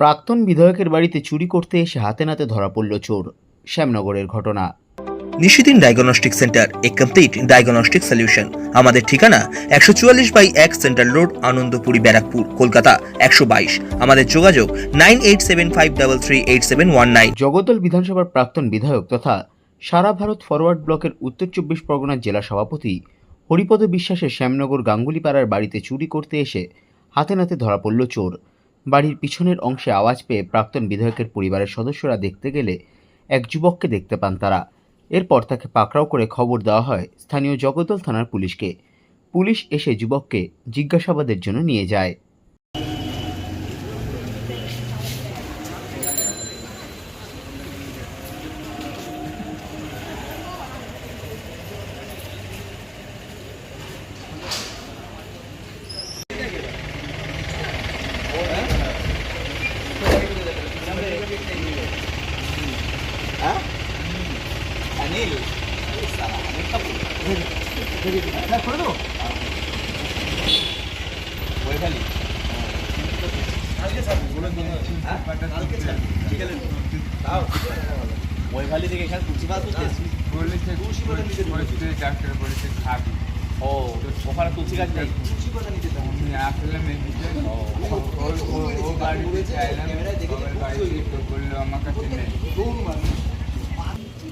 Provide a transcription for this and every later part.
প্রাক্তন বিধায়কের বাড়িতে চুরি করতে এসে হাতে নাতে ধরা পড়ল চোর। শ্যামনগরের ঘটনা। নিশিদিন ডায়াগনস্টিক সেন্টার এ কমপ্লিট ডায়াগনস্টিক সলিউশন। আমাদের ঠিকানা একশো চুয়াল্লিশ বাই এক সেন্ট্রাল রোড আনন্দপুরি ব্যারাকপুর কলকাতা একশো বাইশ। আমাদের যোগাযোগ nine eight seven five double three eight seven one nine. Jagaddal বিধানসভার প্রাক্তন বিধায়ক তথা সারা ভারত ফরওয়ার্ড ব্লকের উত্তর চব্বিশ পরগনার জেলা সভাপতি হরিপদ বিশ্বাসের শ্যামনগর গাঙ্গুলিপাড়ার বাড়িতে চুরি করতে এসে হাতে নাতে ধরা পড়ল চোর। বাড়ির পিছনের অংশে আওয়াজ পেয়ে প্রাক্তন বিধায়কের পরিবারের সদস্যরা দেখতে গেলে এক যুবককে দেখতে পান তারা। এরপর তাকে পাকড়াও করে খবর দেওয়া হয় স্থানীয় জগদল থানার পুলিশকে। পুলিশ এসে যুবককে জিজ্ঞাসাবাদের জন্য নিয়ে যায়। থেকে এখানে তুলসী পাতা তুলতে এসেছি বলেছে বলেছে ডাক্তার বলেছে খাবি ও ওখানে তুলসী গাছ নেই ও বাড়িতে চাইলাম বাড়িতে আমার কাছে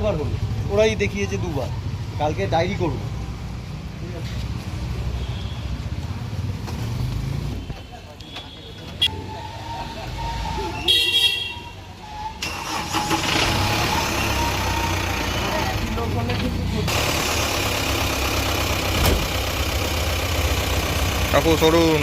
কতবার হলো ওরাই দেখিয়েছে দুবার। কালকে ডায়েরি করব। কাকু সরুন।